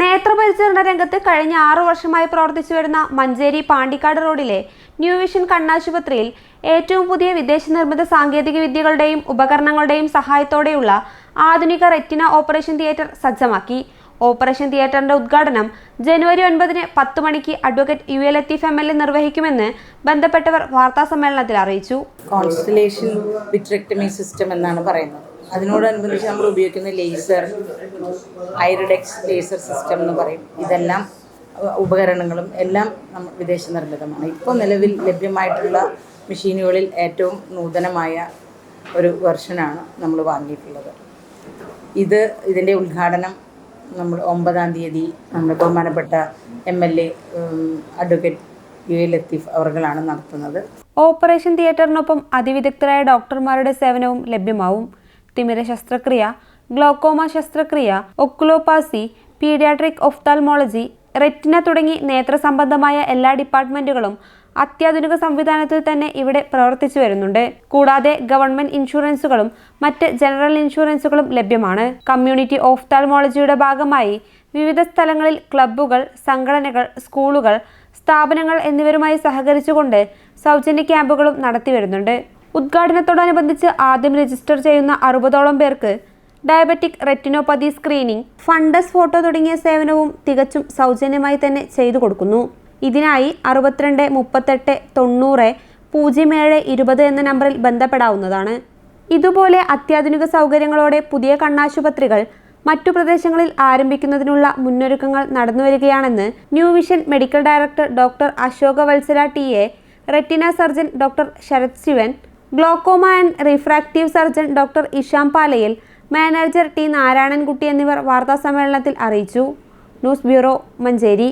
നേത്രപരിചരണ രംഗത്ത് കഴിഞ്ഞ ആറു വർഷമായി പ്രവർത്തിച്ചു വരുന്ന മഞ്ചേരി പാണ്ടിക്കാട് റോഡിലെ ന്യൂ വിഷൻ കണ്ണാശുപത്രിയിൽ ഏറ്റവും പുതിയ വിദേശ നിർമ്മിത സാങ്കേതിക വിദ്യകളുടെയും ഉപകരണങ്ങളുടെയും സഹായത്തോടെയുള്ള ആധുനിക റെറ്റിന ഓപ്പറേഷൻ തിയേറ്റർ സജ്ജമാക്കി. ഓപ്പറേഷൻ തിയേറ്ററിന്റെ ഉദ്ഘാടനം ജനുവരി ഒൻപതിന് പത്ത് മണിക്ക് advocate U L Latheef M L A നിർവഹിക്കുമെന്ന് ബന്ധപ്പെട്ടവർ വാർത്താസമ്മേളനത്തിൽ അറിയിച്ചു. കോൺസ്റ്റലേഷൻ വിട്രക്ടമി സിസ്റ്റം എന്നാണ് പറയുന്നത്. അതിനോടനുബന്ധിച്ച് നമ്മൾ ഉപയോഗിക്കുന്ന ലേസർ ഐറഡെക്സ് ലേസർ സിസ്റ്റം എന്ന് പറയും. ഇതെല്ലാം ഉപകരണങ്ങളും എല്ലാം വിദേശ നിർമ്മിതമാണ്. ഇപ്പോൾ നിലവിൽ ലഭ്യമായിട്ടുള്ള മെഷീനുകളിൽ ഏറ്റവും നൂതനമായ ഒരു വെർഷനാണ് നമ്മൾ വാങ്ങിയിട്ടുള്ളത്. ഇത് ഇതിന്റെ ഉദ്ഘാടനം നമ്മൾ ഒമ്പതാം തീയതി നമ്മുടെ ബഹുമാനപ്പെട്ട M L A advocate U A Latheef അവർകളാണ് നടത്തുന്നത്. ഓപ്പറേഷൻ തിയേറ്ററിനൊപ്പം അതിവിദഗ്ധരായ ഡോക്ടർമാരുടെ സേവനവും ലഭ്യമാവും. തിമിര ശസ്ത്രക്രിയ ഗ്ലോക്കോമ ശസ്ത്രക്രിയ ഒക്കുലോപാസി പീഡിയാട്രിക് ഒഫ്താൽമോളജി റെറ്റിന തുടങ്ങി നേത്ര സംബന്ധമായ എല്ലാ ഡിപ്പാർട്ട്മെന്റുകളും അത്യാധുനിക സംവിധാനത്തിൽ തന്നെ ഇവിടെ പ്രവർത്തിച്ചു വരുന്നുണ്ട്. കൂടാതെ ഗവൺമെന്റ് ഇൻഷുറൻസുകളും മറ്റ് ജനറൽ ഇൻഷുറൻസുകളും ലഭ്യമാണ്. കമ്മ്യൂണിറ്റി ഓഫ്താൽമോളജിയുടെ ഭാഗമായി വിവിധ സ്ഥലങ്ങളിൽ ക്ലബ്ബുകൾ സംഘടനകൾ സ്കൂളുകൾ സ്ഥാപനങ്ങൾ എന്നിവരുമായി സഹകരിച്ചുകൊണ്ട് സൗജന്യ ക്യാമ്പുകളും നടത്തിവരുന്നുണ്ട് ഉദ്ഘാടനത്തോടനുബന്ധിച്ച് ആദ്യം രജിസ്റ്റർ ചെയ്യുന്ന അറുപതോളം പേർക്ക് diabetic retinopathy screening fundus photo തുടങ്ങിയ സേവനവും തികച്ചും സൗജന്യമായി തന്നെ ചെയ്തു കൊടുക്കുന്നു. ഇതിനായി അറുപത്തിരണ്ട് മുപ്പത്തെട്ട് തൊണ്ണൂറ് പൂജ്യം ഏഴ് ഇരുപത് എന്ന നമ്പറിൽ ബന്ധപ്പെടാവുന്നതാണ്. ഇതുപോലെ അത്യാധുനിക സൗകര്യങ്ങളോടെ പുതിയ കണ്ണാശുപത്രികൾ മറ്റു പ്രദേശങ്ങളിൽ ആരംഭിക്കുന്നതിനുള്ള മുന്നൊരുക്കങ്ങൾ നടന്നുവരികയാണെന്ന് new vision medical director doctor Ashoka Vatsala T A retina surgeon doctor Sarath Sivan glaucoma and refractive surgeon doctor Isham Palayil manager T Narayanankutty എന്നിവർ വാർത്താസമ്മേളനത്തിൽ അറിയിച്ചു. News bureau Manjeri.